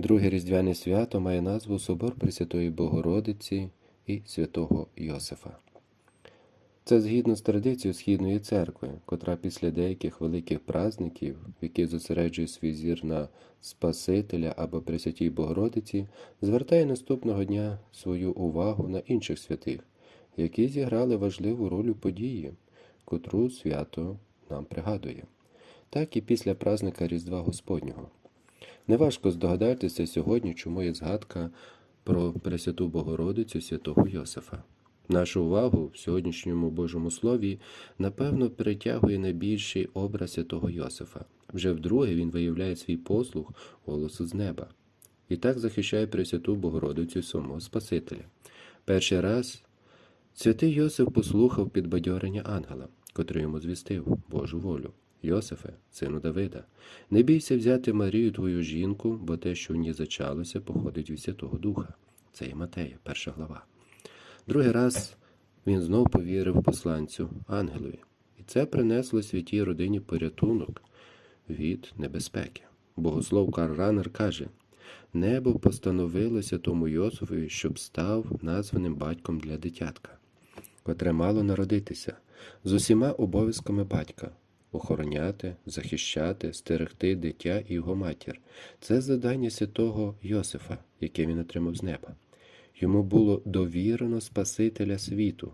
Друге різдвяне свято має назву Собор Пресвятої Богородиці і святого Йосифа. Це згідно з традицією Східної церкви, котра після деяких великих празників, які зосереджує свій зір на Спасителя або Пресвятій Богородиці, звертає наступного дня свою увагу на інших святих, які зіграли важливу роль у події, котру свято нам пригадує. Так і після празника Різдва Господнього. Неважко здогадатися сьогодні, чому є згадка про Пресвяту Богородицю святого Йосифа. Нашу увагу в сьогоднішньому Божому Слові напевно притягує найбільший образ святого Йосифа. Вже вдруге він виявляє свій послуг голосу з неба. І так захищає Пресвяту Богородицю самого Спасителя. Перший раз святий Йосиф послухав підбадьорення ангела, котрий йому звістив Божу волю. Йосифе, сину Давида, не бійся взяти Марію твою жінку, бо те, що в ній зачалося, походить від Святого Духа. Це є Матея, перша глава. Другий раз він знов повірив посланцю ангелові, і це принесло святій родині порятунок від небезпеки. Богослов Карл Ранер каже: Небо постановилося тому Йосифові, щоб став названим батьком для дитятка, котре мало народитися, з усіма обов'язками батька охороняти, захищати, стерегти дитя і його матір. Це завдання святого Йосифа, яке він отримав з неба. Йому було довірено Спасителя світу,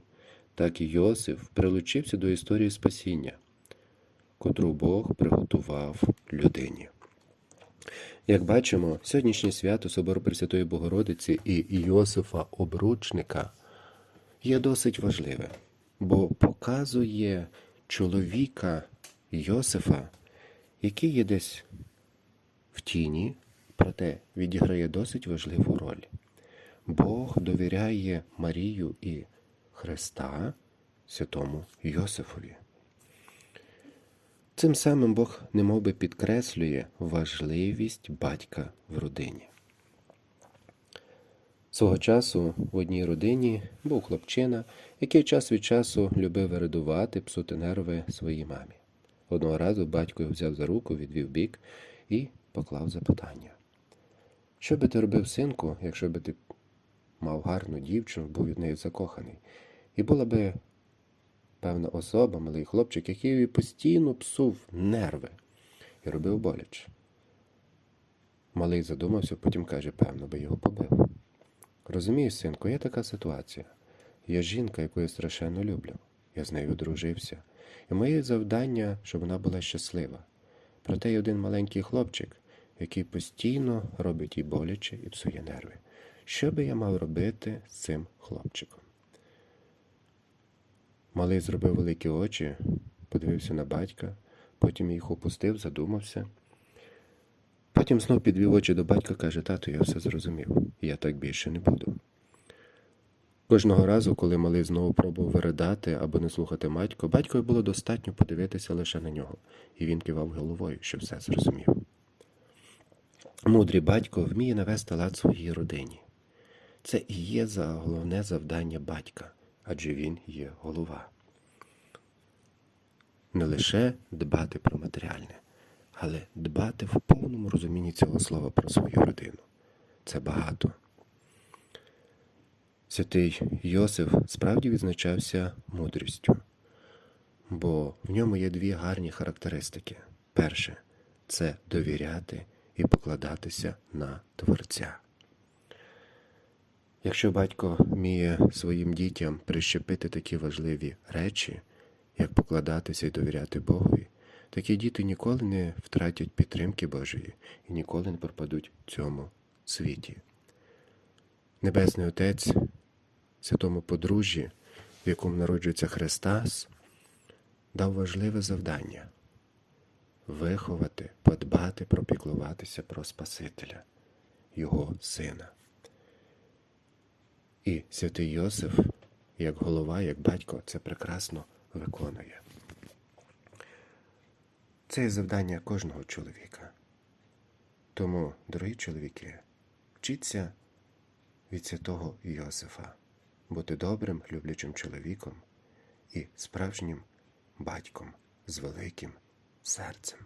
так і Йосиф прилучився до історії спасіння, котру Бог приготував людині. Як бачимо, сьогоднішнє свято Собору Пресвятої Богородиці і Йосифа Обручника є досить важливе, бо показує чоловіка Йосифа, який є десь в тіні, проте відіграє досить важливу роль. Бог довіряє Марію і Христа святому Йосифові. Цим самим Бог немовби підкреслює важливість батька в родині. Свого часу в одній родині був хлопчина, який час від часу любив вирадувати, псути нерви своїй мамі. Одного разу батько його взяв за руку, відвів бік і поклав запитання. Що би ти робив, синку, якщо би ти мав гарну дівчину, був від неї закоханий, і була би певна особа, малий хлопчик, який постійно псув нерви і робив боляче. Малий задумався, потім каже, певно, би його побив. Розумієш, синку, є така ситуація. Є жінка, яку я страшенно люблю. Я з нею одружився. І моє завдання, щоб вона була щаслива. Проте є один маленький хлопчик, який постійно робить їй боляче і псує нерви. Що би я мав робити з цим хлопчиком? Малий зробив великі очі, подивився на батька, потім їх опустив, задумався. Потім знов підвів очі до батька каже, тату, я все зрозумів, я так більше не буду. Кожного разу, коли малий знову пробував виридати або не слухати батько, батькові було достатньо подивитися лише на нього, і він кивав головою, що все зрозумів. Мудрий батько вміє навести лад своїй родині. Це і є за головне завдання батька, адже він є голова. Не лише дбати про матеріальне, але дбати в повному розумінні цього слова про свою родину. Це багато. Святий Йосиф справді відзначався мудрістю, бо в ньому є дві гарні характеристики. Перше це довіряти і покладатися на Творця. Якщо батько вміє своїм дітям прищепити такі важливі речі, як покладатися і довіряти Богові, такі діти ніколи не втратять підтримки Божої і ніколи не пропадуть в цьому світі. Небесний Отець, святому подружжі, в якому народжується Христос, дав важливе завдання виховати, подбати, пропіклуватися про Спасителя, Його Сина. І святий Йосиф, як голова, як батько, це прекрасно виконує. Це є завдання кожного чоловіка. Тому, дорогі чоловіки, вчіться від святого Йосифа бути добрим, люблячим чоловіком і справжнім батьком з великим серцем.